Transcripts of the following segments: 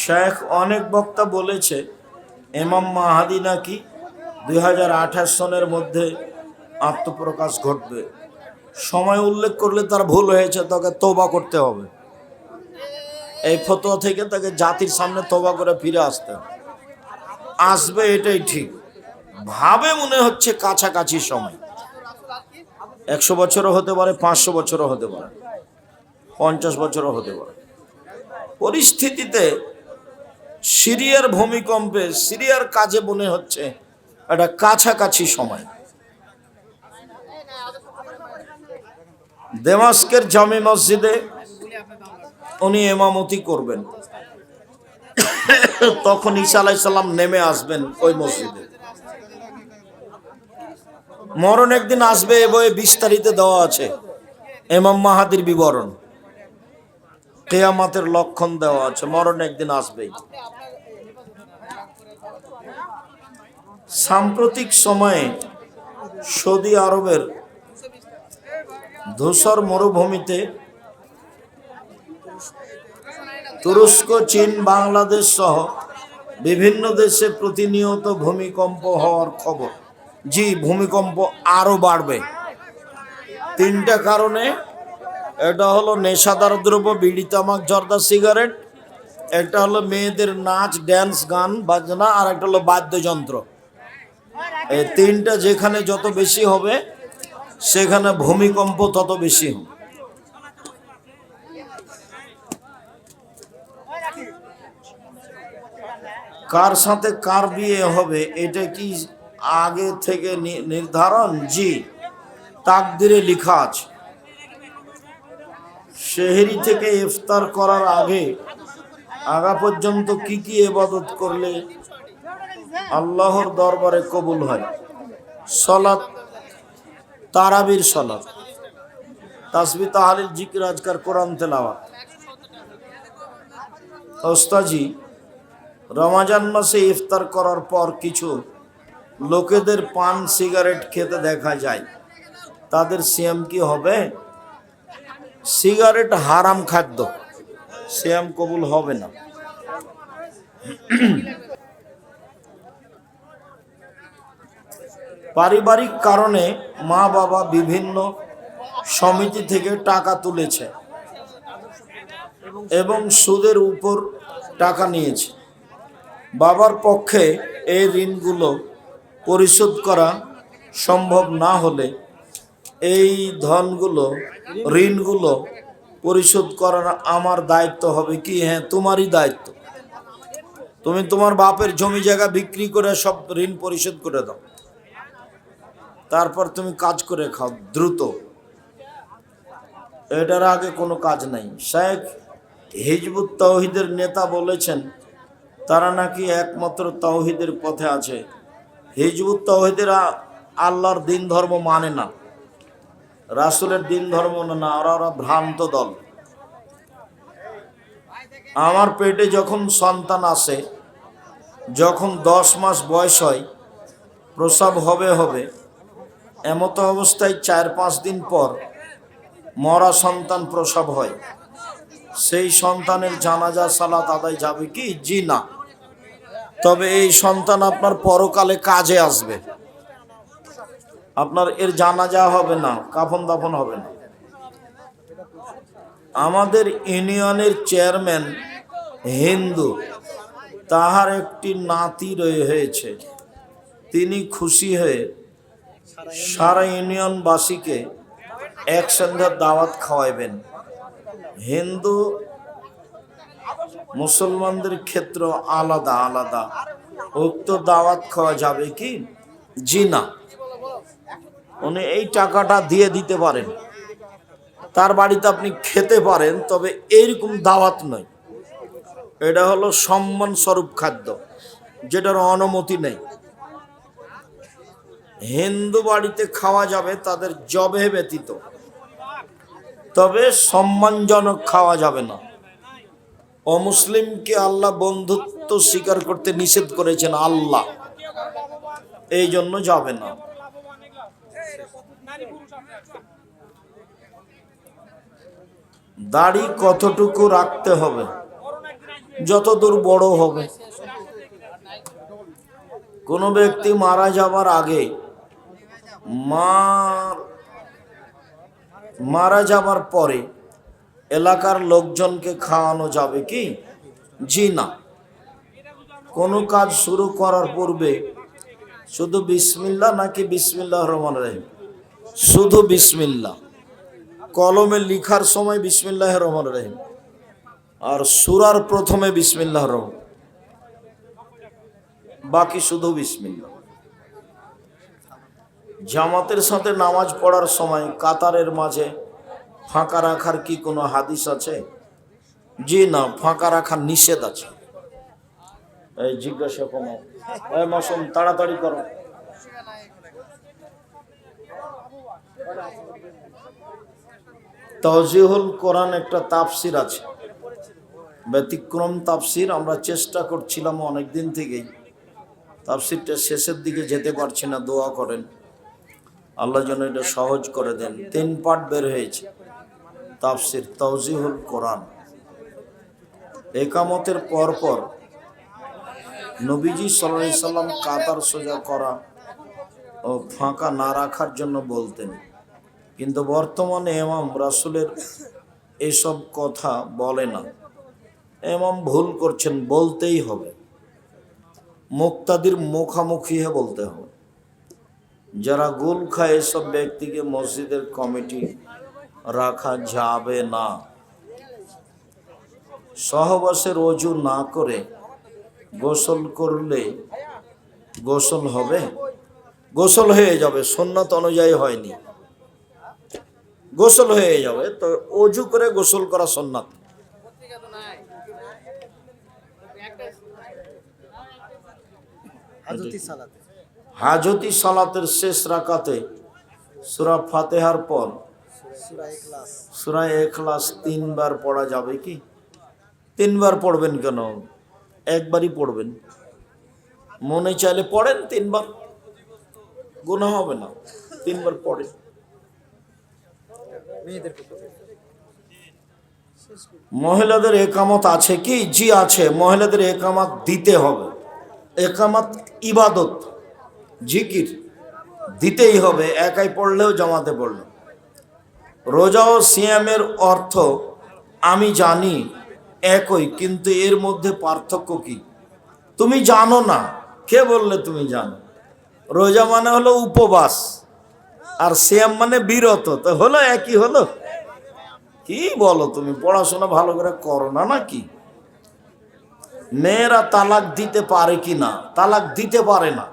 শেখ অনেক বক্তা বলেছে এমাম মাহাদি নাকি দুই হাজার আঠাশ সনের মধ্যে আত্মপ্রকাশ ঘটবে। সময় উল্লেখ করলে তার ভুল হয়েছে, তাকে তোবা করতে হবে। এই ফতোয়া থেকে তাকে জাতির সামনে তোবা করে ফিরে আসতে আসবে এটাই ঠিক। ভাবে মনে হচ্ছে কাছাকাছি সময়। একশো বছরও হতে পারে, পাঁচশো বছরও হতে পারে, পঞ্চাশ বছরও হতে পারে। পরিস্থিতিতে সিরিয়ার ভূমিকম্পে সিরিয়ার কাজে মনে হচ্ছে একটা কাছাকাছি সময়। দেমাস্কের জামি মসজিদে উনি এমামতি করবেন। তখন ঈসা আলাইসাল্লাম নেমে আসবেন ওই মসজিদে। মরণ একদিন আসবে এ বইয়ে বিস্তারিত দেওয়া আছে। এমাম মাহাদির বিবরণ। কেয়ামাতের লক্ষণ দেওয়া আছে, মরণ একদিন আসবেই। সাম্প্রতিক সময়ে সৌদি আরবের ধূসর মরুভূমিতে তুরস্ক, চীন, বাংলাদেশ সহ বিভিন্ন দেশে প্রতিনিয়ত ভূমিকম্প হওয়ার খবর। জি, ভূমিকম্প আরও বাড়বে। তিনটা কারণে এটা হলো নেশাদার দ্রব্য, বিড়ি, তামাক, জর্দা, সিগারেট। একটা হলো মেয়েদের নাচ, ড্যান্স, গান, বাজনা, আর একটা হলো বাদ্যযন্ত্র। এই তিনটা যেখানে যত বেশি হবে, সেখানে ভূমিকম্প তত বেশি হবে। কার সাথে কার বিয়ে হবে, এটা কি আগে থেকে নির্ধারণ? জি। তাকদিরে লেখা আছে। শেহরি থেকে ইফতার করার আগে, আগা পর্যন্ত কি কি এবাদত করলে আল্লাহর দরবারে কবুল হয়? সলাৎ, তারাবির সলাৎ, তাসবি তাহালিল জিকির, আজকার কোরআন তেলাওয়াত। ওস্তাজি, রমাজান মাসে ইফতার করার পর কিছু লোকেদের পান, সিগারেট খেতে দেখা যায়। তাদের সিএম কি হবে? সিগারেট হারাম খাদ্য। সিএম কবুল হবে না। পারিবারিক কারণে মা বাবা বিভিন্ন সমিতি থেকে টাকা তুলেছে এবং সুদের উপর টাকা নিয়েছে। বাবার পক্ষে এই ঋণগুলো পরিশোধ করা সম্ভব না হলে এই ধনগুলো, ঋণগুলো পরিশোধ করার আমার দায়িত্ব হবে কি? হ্যাঁ তোমারই দায়িত্ব। তুমি তোমার বাপের জমি জায়গা বিক্রি করে সব ঋণ পরিশোধ করে দাও। তারপর তুমি কাজ করে খাও, দ্রুত। এটার আগে কোনো কাজ নাই। শেখ হিজবুত তৌহিদের নেতা বলেছেন, তারা নাকি একমাত্র তৌহিদের পথে আছে। হিজবুত তৌহিদেরা আল্লাহর দিন ধর্ম মানে না। রাসুলের দিন ধর্ম না, ওরা ওরা ভ্রান্ত দল। আমার পেটে যখন সন্তান আসে, যখন দশ মাস বয়স হয়, প্রসব হবে হবে, এমতো অবস্থায় চার পাঁচ দিন পর মরা সন্তান প্রসব হয়। সেই সন্তানের জানাজা, সালাত আদায় যাবে কি? জি না। তবে এই সন্তান আপনার পরকালে কাজে আসবে। আপনার এর জানাজা হবে না, কাফন দাফন হবে না। আমাদের ইউনিয়নের চেয়ারম্যান হিন্দু, তাহার একটি নাতি রয়ে হয়েছে। তিনি খুশি হয়ে সারা ইউনিয়নবাসীকে এক সন্ধ্যার দাওয়াত খাওয়াইবেন। হিন্দু মুসলমানদের ক্ষেত্র আলাদা আলাদা। উক্ত দাওয়াত খাওয়া যাবে কি? জি না। উনি এই টাকাটা দিয়ে দিতে পারেন। তার বাড়িতে আপনি খেতে পারেন, তবে এইরকম দাওয়াত নয়। এটা হলো সম্মান স্বরূপ খাদ্য, যেটার অনুমতি নেই। হিন্দু বাড়িতে খাওয়া যাবে, তাদের জবে ব্যতীত। তবে সম্মানজনক খাওয়া যাবে না। অমুসলিমকে আল্লাহ বন্ধুত্ব স্বীকার করতে নিষেধ করেছেন আল্লাহ। এই জন্য যাবে না। দাড়ি কতটুকু রাখতে হবে? যত দূর বড় হবে। কোনো ব্যক্তি মারা যাবার আগে মার মারা যাবার পরে এলাকার লোকজনকে খাওয়ানো যাবে কি? জি না। কোনো কাজ শুরু করার পূর্বে শুধু বিসমিল্লা নাকি বিসমিল্লাহ রহমান রহিম? শুধু বিসমিল্লা। কলমে লিখার সময় বিসমিল্লাহ রহমান রহিম। আর সুরার প্রথমে বিসমিল্লাহ রহমান। বাকি শুধু বিসমিল্লা জামাতের সাথে নামাজ পড়ার সময় কাতারের মাঝে ফাঁকা রাখার কি কোনো হাদিস আছে? জি না, ফাঁকা রাখার নিষেধ আছে। এই জিজ্ঞাসা কমাও মৌসুম, তাড়াতাড়ি করো। তজিহুল কোরআন একটা তাফসির আছে। ব্যতিক্রম তাফসির আমরা চেষ্টা করছিলাম অনেক দিন থেকেই। তাফসিরটা শেষের দিকে যেতে পারছি না, দোয়া করেন। আল্লাহ যেন এটা সহজ করে দেন। তিন পার্ট বের হয়েছে। তাফসির তৌজিহুল কোরআন। একামতের পর পর নবীজি সাল্লাম কাতার সোজা করা ও ফাঁকা না রাখার জন্য বলতেন। কিন্তু বর্তমানে এমাম রাসুলের এসব কথা বলে না। এমাম ভুল করছেন, বলতেই হবে। মুক্তাদির মুখামুখি হয়ে বলতে হবে। যারা গুল খায়, এসব ব্যক্তিকে মসজিদের কমিটি রাখা যাবে না। সহবাসের অজু না করে গোসল করলে গোসল হবে? গোসল হয়ে যাবে সন্ন্যত অনুযায়ী হয়নি। গোসল হয়ে যাবে তো অজু করে গোসল করা সন্ন্যত। হাজতি সালাতের শেষ রাকাতে সুরা ফাতেহার পর সূরা এখলাস তিনবার পড়া যাবে কি? তিনবার পড়বেন কেন? একবারই পড়বেন। মনে চাইলে পড়েন তিনবার। গুণা হবে না তিনবার পড়েন। মহিলাদের একামত আছে কি? জি আছে। মহিলাদের একামত দিতে হবে। একামত ইবাদত, জিকির দিতেই হবে। একাই পড়লেও জমাতে পড়ল। রোজা ও সিয়ামের অর্থ আমি জানি, একই, কিন্তু এর মধ্যে পার্থক্য কি? তুমি জানো না। কে বললে তুমি জানো? রোজা মানে হলো উপবাস। আর সিয়াম মানে বিরত, তো হলো একই হলো? কি বলো তুমি, পড়াশোনা ভালো করে করো না নাকি? মেয়েরা তালাক দিতে পারে কি না? তালাক দিতে পারে না।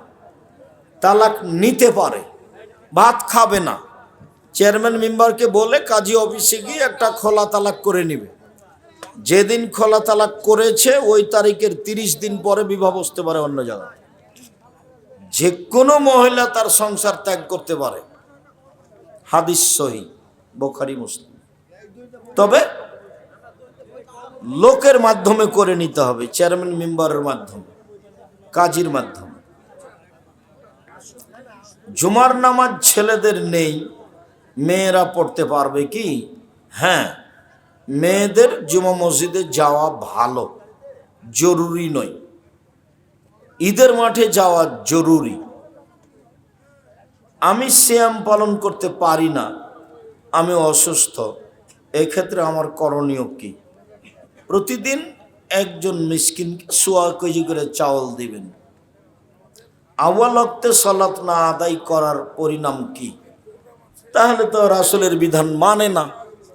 তালাক নিতে পারে। ভাত খাবে না। চেয়ারম্যান মেম্বারকে বলে কাজী অফিসে গিয়ে একটা খোলা তালাক করে নিবে। যেদিন খোলা তালাক করেছে, ওই তারিখের তিরিশ দিন পরে বিবাহ বসতে পারে অন্য জায়গায়। যে কোনো মহিলা তার সংসার ত্যাগ করতে পারে। হাদিস সহি, বোখারি, মুসলিম। তবে লোকের মাধ্যমে করে নিতে হবে, চেয়ারম্যান মেম্বারের মাধ্যমে, কাজীর মাধ্যমে। জুমার নামাজ ছেলেদের নেই, মেয়েরা পড়তে পারবে কি? হ্যাঁ মেয়েদের জুমা মসজিদে যাওয়া ভালো, জরুরি নয়। ঈদের মাঠে যাওয়া জরুরি। আমি শ্যাম পালন করতে পারি না, আমি অসুস্থ, এক্ষেত্রে আমার করণীয় কি? প্রতিদিন একজন মিসকিন সোয়া কেজি করে চাউল দিবেন। আওয়াল অক্তে না আদায় করার পরিণাম কি? তাহলে তো রাসুলের বিধান মানে না,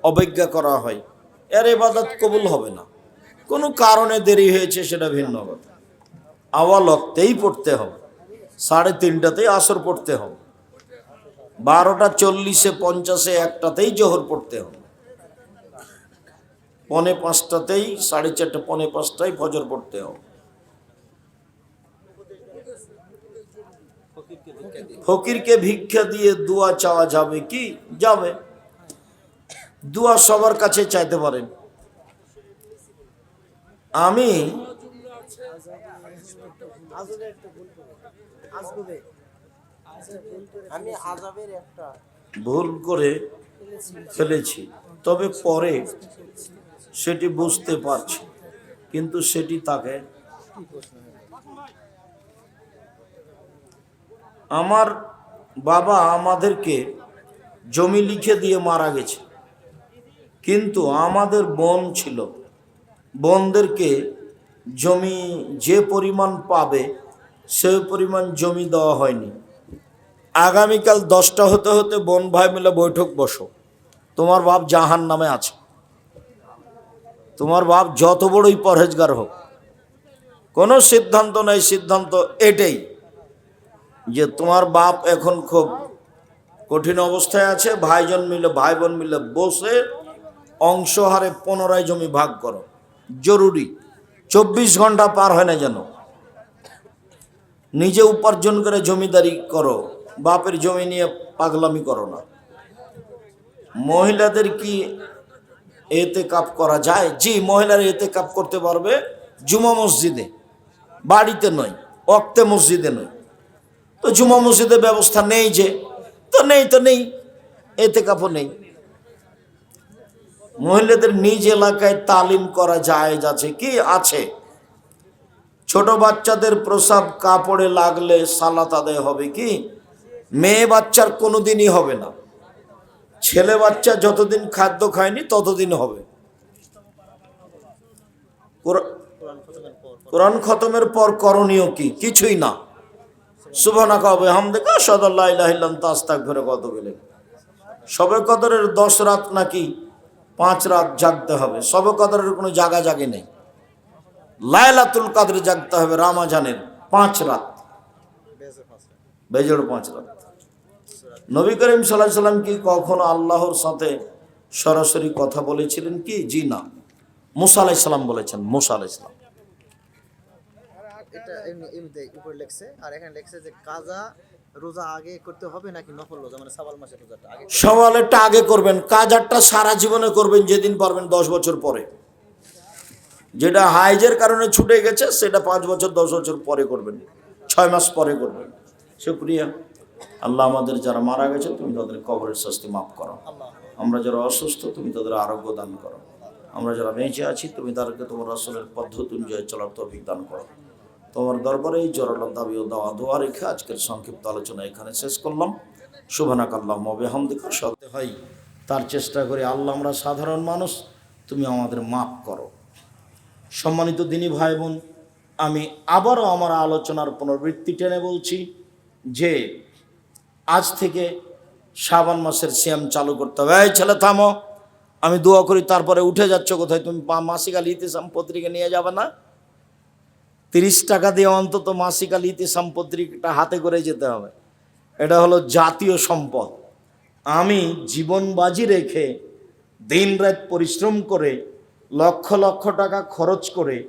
অবজ্ঞা করা হয়। এর এবাদত কবুল হবে না। কোনো কারণে দেরি হয়েছে সেটা ভিন্ন কথা আওয়াল অক্তেই পড়তে হবে। সাড়ে তিনটাতেই আসর পড়তে হবে। বারোটা চল্লিশে, পঞ্চাশে, একটাতেই জোহর পড়তে হবে। পনে পাঁচটাতেই, সাড়ে চারটে, পনে পাঁচটায় ফজর পড়তে হবে। ফকিরকে ভিক্ষা দিয়ে দোয়া চাওয়া যাবে কি? যাবে। দোয়া সবার কাছে চাইতে পারেন। আমি আজবে একটা ভুল করে আজবে আমি আজাবের একটা ভুল করে ফেলেছি। তবে পরে সেটি বুঝতে পারছি। কিন্তু সেটি তাকে? আমার বাবা আমাদেরকে জমি লিখে দিয়ে মারা গেছে। কিন্তু আমাদের বোন ছিল। বোনদেরকে জমি যে পরিমাণ পাবে সেই পরিমাণ জমি দেওয়া হয়নি। আগামীকাল দশটা হতে হতে বোন ভাই মিলে বৈঠক বসো। তোমার বাপ জাহান নামে আছে। তোমার বাপ যত বড়ই পরহেজগার হোক, কোনো সিদ্ধান্ত নেই, সিদ্ধান্ত এটাই যে তোমার বাপ এখন খুব কঠিন অবস্থায় আছে, ভাইজন মিলে ভাই বোন মিলে বসে অংশ হারে পুনরায় জমি ভাগ করো। জরুরি। চব্বিশ ঘণ্টা পার হয় না যেন। নিজে উপার্জন করে জমিদারি করো। বাপের জমি নিয়ে পাগলামি করো না। মহিলাদের কি এতে কাপ করা যায়? জি, মহিলারা এতে কাপ করতে পারবে। জুমা মসজিদে, বাড়িতে নয় অক্তে মসজিদে নয়। তো জুমা মসজিদের ব্যবস্থা নেই যে, তো নেই তো নেই এতে কাপড় নেই। মহিলাদের নিজ এলাকায় তালিম করা যায় আছে কি? আছে। ছোট বাচ্চাদের প্রসাব কাপড়ে লাগলে সালাত আদায় হবে কি? মেয়ে বাচ্চার কোনোদিনই হবে না। ছেলে বাচ্চা যতদিন খাদ্য খায়নি, ততদিন হবে। কোরআ- কোরআন খতমের পর করণীয় কি? কিছুই না। সুবহানা কবে হামদেকা সদাল্লাহ ইলাহিল্লাম তাস্তাক ঘরে কত গেলে সবে কদরের দশ রাত নাকি পাঁচ রাত জাগতে হবে। সবে কদরের কোনো জাগা জাগে নেই। লায়লাতুল কাদরে জাগতে হবে রামাজানের পাঁচ রাত। বেজোড় পাঁচ রাত। নবী করিম সাল্লাহ সাল্লাম কি কখনো আল্লাহর সাথে সরাসরি কথা বলেছিলেন কি? জি না। মুসা আলাহ আলাইসাল্লাম বলেছেন মুসা এটা এমনিতে উপরে লেখছে আর এখানে লেখছে যে কাজা রোজা আগে করতে হবে নাকি নফল রোজা? মানে সাবাল মাসের রোজাটা আগে সওয়ালেরটা আগে করবেন কাজারটা সারা জীবনে করবেন যেদিন পারবেন দশ বছর পরে। যেটা হাইজের কারণে ছুটে গেছে সেটা পাঁচ বছর দশ বছর পরে করবেন ছয় মাস পরে করবেন। সুপ্রিয়া আল্লাহ আমাদের যারা মারা গেছে, তুমি তাদের কবরের শাস্তি মাফ করো। আমরা যারা অসুস্থ, তুমি তাদের আরোগ্য দান করো। আমরা যারা বেঁচে আছি, তুমি তাদেরকে তোমার আসলের পদ্ধতি অনুযায়ী চলার তৌফিক দান করো। তোমার দরবারে এই জরাল দাবি ও দাওয়া, দোয়া রেখে আজকের সংক্ষিপ্ত আলোচনা এখানে শেষ করলাম। শুভানাক আল্লাহ মবেহামদিকা সত্য হয়। তার চেষ্টা করে আল্লাহ আমরা সাধারণ মানুষ, তুমি আমাদের মাফ করো। সম্মানিত দিনী ভাই বোন আমি আবারও আমার আলোচনার পুনরাবৃত্তি টেনে বলছি যে আজ থেকে শ্রাবণ মাসের সিয়াম চালু করতে হবে। এই ছেলে, থামো। আমি দোয়া করি তারপরে উঠে যাচ্ছ কোথায়? তুমি পা- মাসিক আল ইতিসাম পত্রিকা নিয়ে যাবে না? তিরিশ টাকা দিয়ে অন্তত মাসিক আল ইতিসাম পত্রিকাটা হাতে করে যেতে হবে। এটা হলো জাতীয় সম্পদ। আমি জীবন বাজি রেখে দিন রাত পরিশ্রম করে লক্ষ লক্ষ টাকা খরচ করে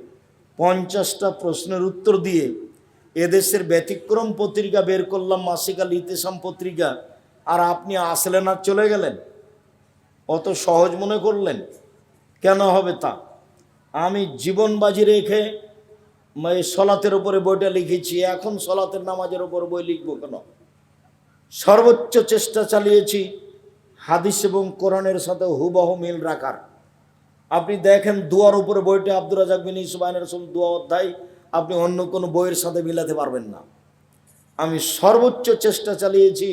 পঞ্চাশটা প্রশ্নের উত্তর দিয়ে এদেশের ব্যতিক্রম পত্রিকা বের করলাম, মাসিক আল ইতিসাম পত্রিকা। আর আপনি আসলেন আর চলে গেলেন? অত সহজ মনে করলেন? কেন হবে তা? আমি জীবন বাজি রেখে সলাতের উপরে বইটা লিখেছি। এখন সলাতের নামাজের উপর বই লিখব কেন? সর্বোচ্চ চেষ্টা চালিয়েছি হাদিস এবং কোরআনের সাথে হুবহু মিল রাখার। আপনি দেখেন দুয়ার উপরে বইটা আব্দুর রাজাক বিন ইসবাইনের দুয়া অধ্যায় আপনি অন্য কোনো বইয়ের সাথে মিলাতে পারবেন না। আমি সর্বোচ্চ চেষ্টা চালিয়েছি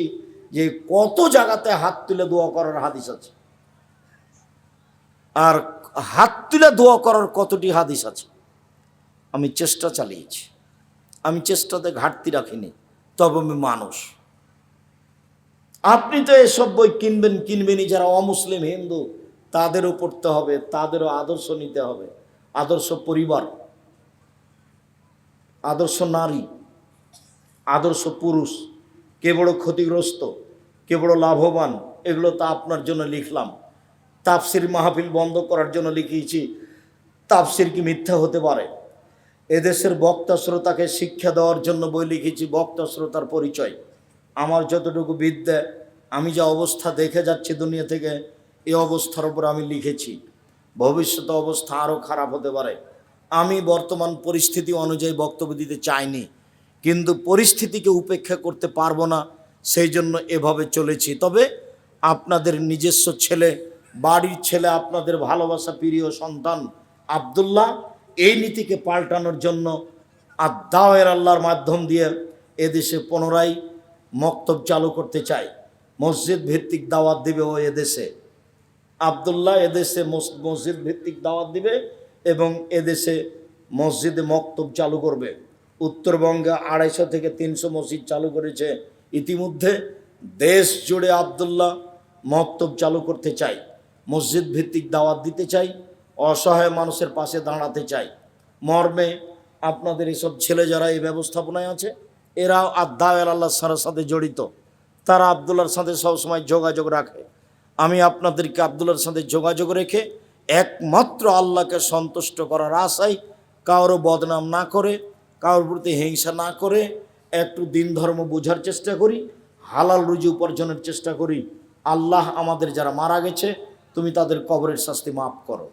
যে কত জায়গাতে হাত তুলে দোয়া করার হাদিস আছে। আর হাত তুলে দোয়া করার কতটি হাদিস আছে? আমি চেষ্টা চালিয়েছি। আমি চেষ্টাতে ঘাটতি রাখিনি, তবে আমি মানুষ। আপনি তো এসব বই কিনবেন, কিনবেনই। যারা অমুসলিম, হিন্দু তাদেরও পড়তে হবে, তাদেরও আদর্শ নিতে হবে, আদর্শ পরিবার। আদর্শ নারী, আদর্শ পুরুষ, কে বড় ক্ষতিগ্রস্ত, কে বড় লাভবান, এগুলো তা আপনার জন্য লিখলাম। তাফসির মাহফিল বন্ধ করার জন্য লিখিয়েছি। তাফসির কি মিথ্যা হতে পারে? এদেশের বক্তা শ্রোতাকে শিক্ষা দেওয়ার জন্য বই লিখেছি, বক্তা শ্রোতার পরিচয়। আমার যতটুকু বিদ্যা, আমি যা অবস্থা দেখে যাচ্ছি দুনিয়া থেকে এই অবস্থার উপর আমি লিখেছি। ভবিষ্যতে অবস্থা আরও খারাপ হতে পারে। আমি বর্তমান পরিস্থিতি অনুযায়ী বক্তব্য দিতে চাইনি, কিন্তু পরিস্থিতিকে উপেক্ষা করতে পারব না, সেই জন্য এভাবে চলেছি। তবে আপনাদের নিজস্ব ছেলে, বাড়ির ছেলে, আপনাদের ভালোবাসা প্রিয় সন্তান আবদুল্লাহ, এই নীতিকে পাল্টানোর জন্য আর দাওয়ের আল্লাহর মাধ্যম দিয়ে এদেশে পুনরায় মক্তব চালু করতে চাই। মসজিদ ভিত্তিক দাওয়াত দিবে ও এদেশে। আবদুল্লাহ এদেশে মসজিদ ভিত্তিক দাওয়াত দিবে এবং এদেশে মসজিদে মক্তব চালু করবে। উত্তরবঙ্গে আড়াইশো থেকে তিনশো মসজিদ চালু করেছে। ইতিমধ্যে দেশ জুড়ে আবদুল্লাহ মক্তব চালু করতে চাই। মসজিদ ভিত্তিক দাওয়াত দিতে চাই। অসহায় মানুষের পাশে দাঁড়াতে চাই। মর্মে আপনাদের এসব ছেলে যারা এই ব্যবস্থাপনায় আছে, এরাও আদায়ের আল্লাহ সারার সাথে জড়িত। তারা আবদুল্লার সাথে সবসময় যোগাযোগ রাখে। আমি আপনাদেরকে আবদুল্লার সাথে যোগাযোগ রেখে একমাত্র আল্লাহকে সন্তুষ্ট করার আশায় কারও বদনাম না করে, কারোর প্রতি হিংসা না করে, একটু দিন ধর্ম বোঝার চেষ্টা করি, হালাল রুজি উপার্জনের চেষ্টা করি। আল্লাহ আমাদের যারা মারা গেছে, তুমি তাদের কবরের শাস্তি মাফ করো।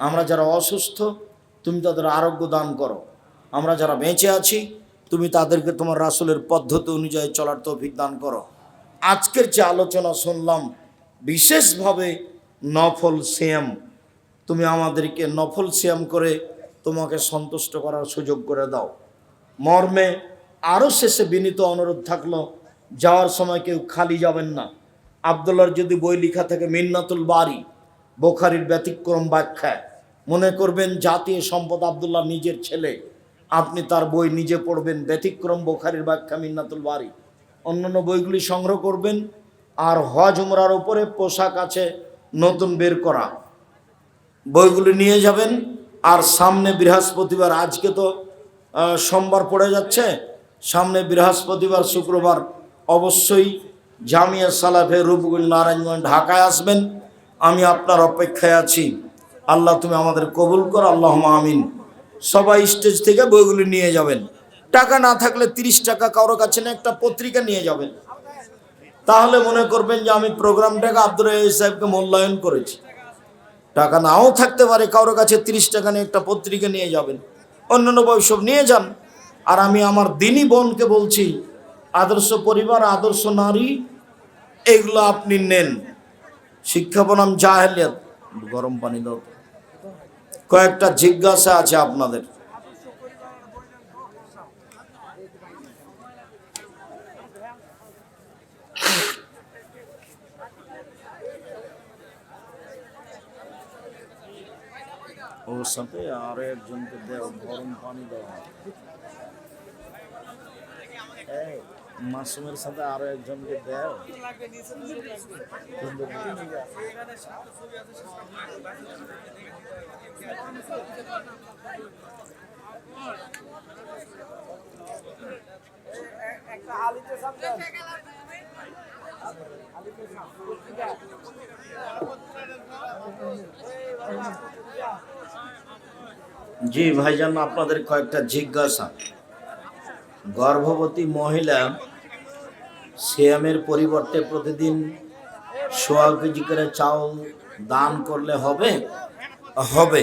আমরা যারা অসুস্থ, তুমি তাদের আরোগ্য দান করো। আমরা যারা বেঁচে আছি, তুমি তাদেরকে তোমার রাসুলের পদ্ধতি অনুযায়ী চলার তৌফিক দান করো। আজকের যে আলোচনা শুনলাম, বিশেষভাবে নফল সিয়াম। তুমি আমাদেরকে নফল সিয়াম করে তোমাকে সন্তুষ্ট করার সুযোগ করে দাও। মর্মে আরও শেষে বিনীত অনুরোধ থাকল, যাওয়ার সময় কেউ খালি যাবেন না। আবদুল্লার যদি বই লেখা থাকে, মিন্নাতুল বাড়ি বোখারির ব্যতিক্রম ব্যাখ্যা। মনে করবেন জাতীয় সম্পদ আবদুল্লাহ নিজের ছেলে। আপনি তার বই নিজে পড়বেন, ব্যতিক্রম বোখারির ব্যাখ্যা, মিন্নাতুল বাড়ি অন্যান্য বইগুলি সংগ্রহ করবেন, আর হজ উমরার উপরে পোশাক আছে, নতুন বের করা। বইগুলি নিয়ে যাবেন। আর সামনে বৃহস্পতিবার, আজকে তো সোমবার পড়ে যাচ্ছে। সামনে বৃহস্পতিবার, শুক্রবার অবশ্যই জামিয়া সালাফে রূপগঞ্জ নারায়ণগঞ্জ, ঢাকায় আসবেন। আমি আপনার অপেক্ষায় আছি। আল্লাহ তুমি আমাদের কবুল কর। আল্লাহ আমিন। সবাই স্টেজ থেকে বইগুলি নিয়ে যাবেন। টাকা না থাকলে তিরিশ টাকা কারোর কাছে না একটা পত্রিকা নিয়ে যাবেন। তাহলে মনে করবেন যে আমি প্রোগ্রামটাকে আব্দুর সাহেবকে মূল্যায়ন করেছি। টাকা নাও থাকতে পারে কারোর কাছে তিরিশ টাকা নিয়ে একটা পত্রিকা নিয়ে যাবেন। অন্যান্য বৈষব নিয়ে যান। আর আমি আমার দিনই বোনকে বলছি, আদর্শ পরিবার, আদর্শ নারী, এগুলো আপনি নেন। শিক্ষা বনাম জাহেলিয়াত। গরম পানি দাও কয়েকটা জিজ্ঞাসা আছে আপনাদের। ওর সাথে আরও একজনকে দেও গরম পানি দাও। এই, মাসুমের সাথে আরও একজনকে দেও। জি ভাইজান, আপনাদের কয়েকটা জিজ্ঞাসা। গর্ভবতী মহিলা সিয়ামের পরিবর্তে প্রতিদিন সোয়া কেজি করে চাউল দান করলে হবে? হবে।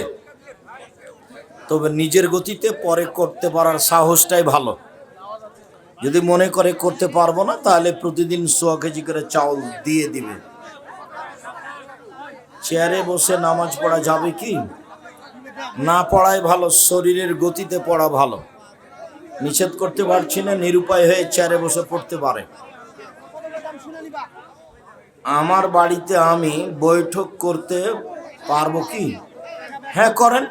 তবে নিজের গতিতে পরে করতে পারার সাহসটাই ভালো। যদি মনে করে করতে পারব না, তাহলে প্রতিদিন সোয়া কেজি করে চাউল দিয়ে দিবে। চেয়ারে বসে নামাজ পড়া যাবে কি? না পড়াই ভালো, শরীরের গতিতে পড়া ভালো। নিষেধ করতে পারছি না, নিরুপায় হয়ে চেয়ারে বসে পড়তে পারে। আমার বাড়িতে আমি বৈঠক করতে পারব কি? হ্যাঁ করেন।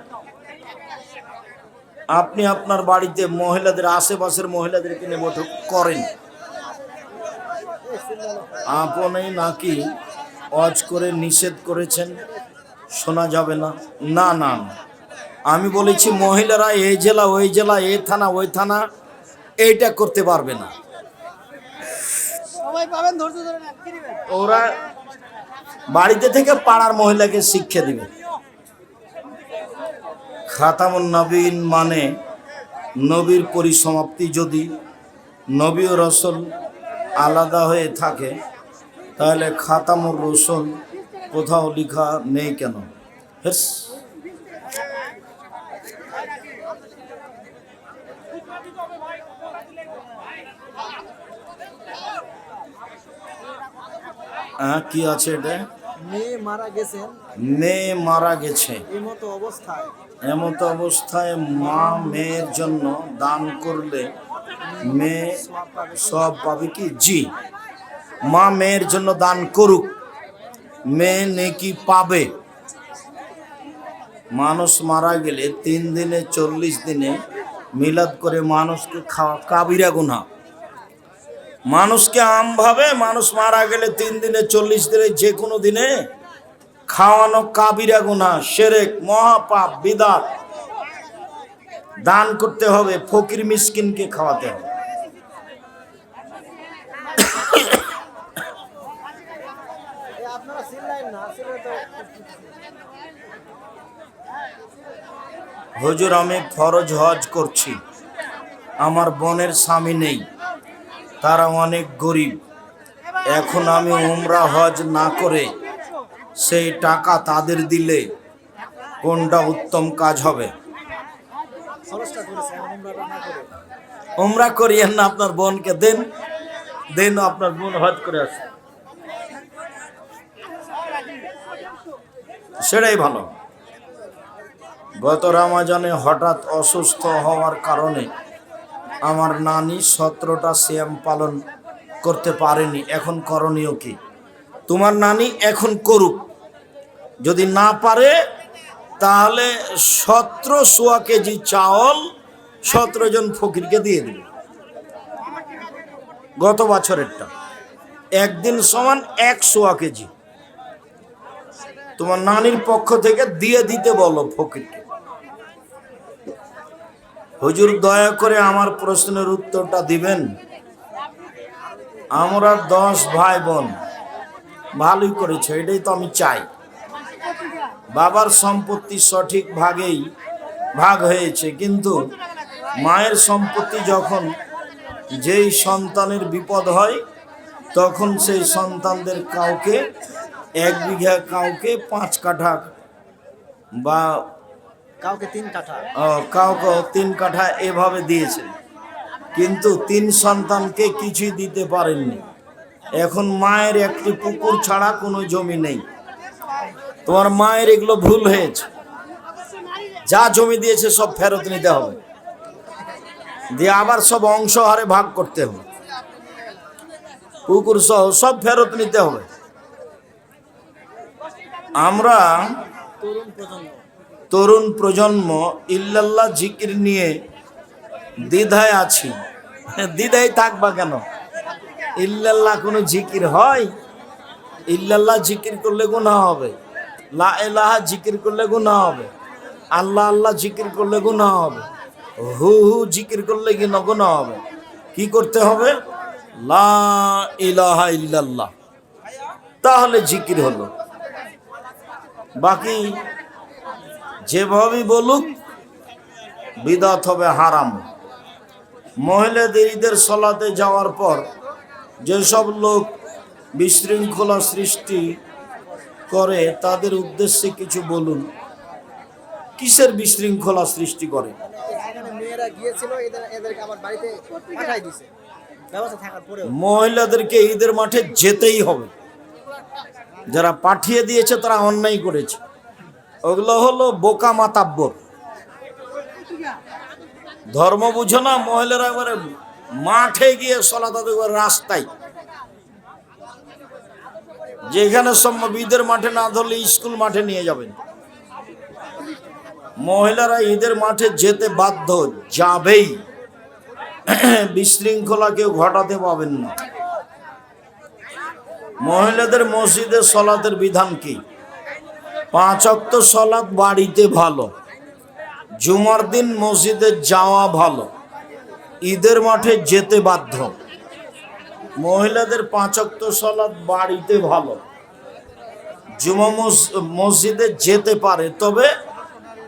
আপনি আপনার বাড়িতে মহিলাদের আশেপাশের মহিলাদেরকে নিয়ে বৈঠক করেন। আপনি নাকি অজ করে নিষেধ করেছেন? শোনা যাবে না। না না। আমি বলেছি মহিলারা এই জেলা ওই জেলা এই থানা ওই থানা এইটা করতে পারবে না। ওরা বাড়িতে থেকে পাড়ার মহিলাকে শিক্ষা দিবে। খাতামুন নবীন মানে নবীর পরিসমাপ্তি যদি নবী ও রসল আলাদা হয়ে থাকে, তাহলে খাতামুর রসুল কোথাও লেখা নেই কেন? হেস। হ্যাঁ কি আছে এটা? মেয়ে মারা গেছেন? মেয়ে মারা গেছে। এই মতো অবস্থায়? এমত অবস্থায় মা মেয়ের জন্য দান করলে মেয়ে সব পাবে কি? জি। মা মেয়ের জন্য দান করুক। মেয়ে নেকি পাবে। মানুষ মারা গেলে তিন দিনে চল্লিশ দিনে মিলাদ করে মানুষকে খাওয়া কাবিরা গুনা মানুষকে আমভাবে মানুষ মারা গেলে তিন দিনে, চল্লিশ দিনে, যে কোনো দিনে খাওয়ানো কাবিরা গুনা সেরেক, মহাপাপ, বিদাত। দান করতে হবে, ফকির মিসকিনকে খাওয়াতে হবে। হুজুর, আমি ফরজ হজ করছি। আমার বোনের স্বামী নেই। তারা অনেক গরিব। এখন আমি উমরা হজ না করে সেই টাকা তাদের দিলে কোনটা উত্তম কাজ হবে? উমরা করিয়েন না আপনার বোনকে, দেন দেন আপনার বোন হজ করে আসে সেটাই ভালো। গত রামাজানে হঠাৎ অসুস্থ হওয়ার কারণে আমার নানি সতেরোটা সিয়াম পালন করতে পারেনি, এখন করণীয় কি? তোমার নানি এখন করুক। যদি না পারে, তাহলে সতেরো সোয়া কেজি চাউল সতেরো জন ফকিরকে দিয়ে দিবে। গত বছরেরটা। একদিন সমান এক সোয়া কেজি। তোমার নানির পক্ষ থেকে দিয়ে দিতে বলো ফকিরকে। হুজুর দয়া করে আমার প্রশ্নের উত্তরটা দিবেন। আমরা দশ ভাই বোন, ভালোই করেছে, এটাই তো আমি চাই। বাবার সম্পত্তি সঠিক ভাগেই ভাগ হয়েছে, কিন্তু মায়ের সম্পত্তি যখন যেই সন্তানের বিপদ হয়, তখন সেই সন্তানদের কাউকে, এক বিঘা কাউকে পাঁচ কাঠা বা কাউকে তিন কাঠা। আহ, কাউকে তিন কাঠা এভাবে দিয়েছেন কিন্তু তিন সন্তানকে কিছুই দিতে পারেননি। এখন মায়ের একটি পুকুর ছাড়া কোনো জমি নেই। তোমার মায়ের এগুলো ভুল হয়েছে। যা জমি দিয়েছে সব ফেরত নিতে হবে। দিয়ে আবার সব অংশ হারে ভাগ করতে হবে। পুকুর সহ সব ফেরত নিতে হবে। আমরা তরুণ প্রজন্ম। তরুণ প্রজন্ম ইল্লাল্লাহ জিকির নিয়ে দ্বিধায় আছি। দ্বিধায় থাকবা কেন? ইল্লাল্লাহ কোনো জিকির হয়? ইল্লাল্লাহ জিকির করলে গুনাহ হবে। লা ইলাহা জিকির করলে গুনাহ হবে। আল্লাহ আল্লাহ জিকির করলে গুনাহ হবে। হু হু জিকির করলে কি গুনাহ হবে? কি করতে হবে? লা ইলাহা ইল্লাল্লাহ। তাহলে জিকির হলো। বাকি যেভাবেই বলুক বিদাত হবে হারাম। মহিলাদের ঈদের সলাতে যাওয়ার পর যেসব লোক বিশৃঙ্খলা সৃষ্টি করে তাদের উদ্দেশ্যে কিছু বলুন। কিসের বিশৃঙ্খলা সৃষ্টি করে? মহিলাদেরকে ঈদের মাঠে যেতেই হবে। যারা পাঠিয়ে দিয়েছে তারা অন্যায় করেছে। ওগুলো হলো বোকা মাতাব্বর ধর্ম বুঝো না, মহিলারা একবারে মাঠে গিয়ে সলা তাদের একবারে রাস্তায়। যেখানে ঈদের মাঠে না ধরলে স্কুল মাঠে নিয়ে যাবেন। মহিলারা ঈদের মাঠে যেতে বাধ্য যাবেই। বিশৃঙ্খলা কেউ ঘটাতে পাবেন না। মহিলাদের মসজিদে সলাতের বিধান কি? পাঁচ অক্ত সলাৎ বাড়িতে ভালো। জুমার দিন মসজিদে যাওয়া ভালো। ঈদের মাঠে যেতে বাধ্য। মহিলাদের পাঁচ অক্ত সলাৎ বাড়িতে ভালো। জুমা মস- মসজিদে যেতে পারে, তবে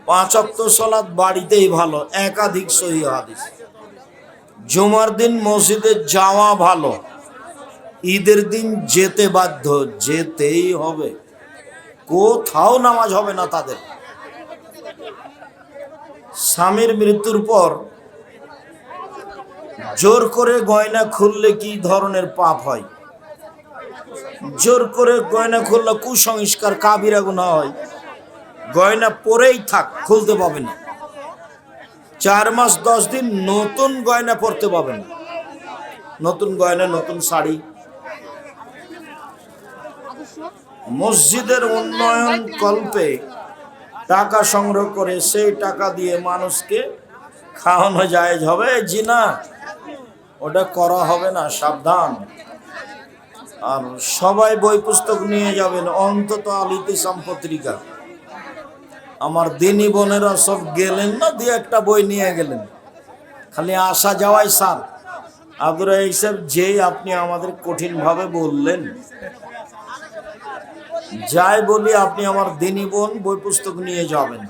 পাঁচ অক্ত সলাৎ বাড়িতেই ভালো। একাধিক সহি হাদিস। জুমার দিন মসজিদে যাওয়া ভালো। ঈদের দিন যেতে বাধ্য, যেতেই হবে। কোথাও নামাজ হবে না তাদের। স্বামীর মৃত্যুর পর জোর করে গয়না খুললে কি ধরনের পাপ হয়? জোর করে গয়না খুললে কুসংস্কার, কাবিরা গুণা হয়। গয়না পরেই থাক, খুলতে পাবে না। চার মাস, দশ দিন নতুন গয়না পরতে পাবেন নতুন গয়না, নতুন শাড়ি মসজিদের উন্নয়ন কল্পে টাকা সংগ্রহ করে সেই টাকা দিয়ে মানুষকে খাওয়ানো যায় হবে। জি না, ওটা করা হবে না, সাবধান। আর সবাই বই পুস্তক নিয়ে যাবেন, অন্তত আলিতে পত্রিকা আমার দিনী বোনেরা সব গেলেন না, দিয়ে একটা বই নিয়ে গেলেন। খালি আসা যাওয়াই সার আব্দুর হিসাব যেই আপনি আমাদের কঠিনভাবে বললেন যাই বলি, আপনি আমার দিনী বোন, বই পুস্তক নিয়ে যাবেন।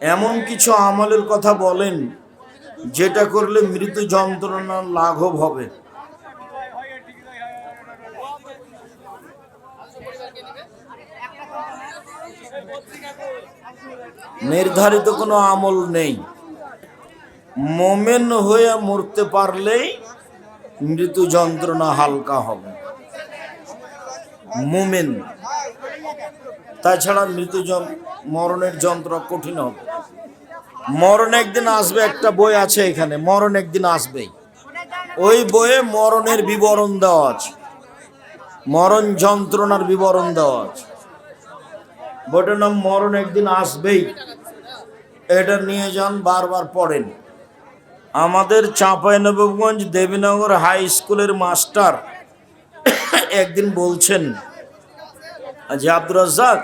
এমন কিছু আমলের কথা বলেন, যেটা করলে মৃত্যু যন্ত্রণা লাঘব হবে। নির্ধারিত কোনো আমল নেই। মোমেন হয়ে মরতে পারলেই মৃত্যু যন্ত্রণা হালকা হবে। মোমেন। তাছাড়া মৃত্যু মরণের যন্ত্র কঠিন হবে। মরণ একদিন আসবে, একটা বই আছে এখানে, মরণ একদিন আসবেই। ওই বইয়ে মরণের বিবরণ দেওয়া আছে। মরণ যন্ত্রণার বিবরণ দেওয়া আছে। বইটার নাম মরণ একদিন আসবেই। এটা নিয়ে যান, বারবার পড়েন। আমাদের চাঁপাইনবাবগঞ্জ দেবীনগর হাই স্কুলের মাস্টার একদিন বলছেন যে আব্দুর রাজ্জাক,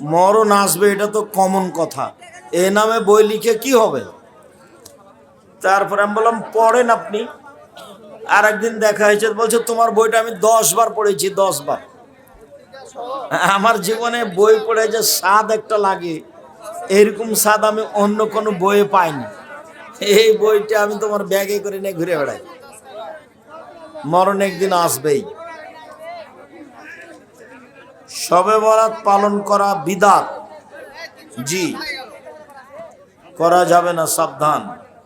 মরণ আসবে এটা তো কমন কথা। এ নামে বই লিখে কি হবে? তারপরে আমি বললাম, পড়েন আপনি। আর একদিন দেখা হয়েছে, বলছে, তোমার বইটা আমি দশ বার পড়েছি, দশ বার। আমার জীবনে বই পড়ে যে স্বাদ একটা লাগে, এরকম স্বাদ আমি অন্য কোনো বইয়ে পাইনি। এই বইটা আমি তোমার ব্যাগে করে নিয়ে ঘুরে বেড়াই। মরণ একদিন আসবেই। সবে বরাত পালন করা বিদাত। জি করা যাবে না সাবধান।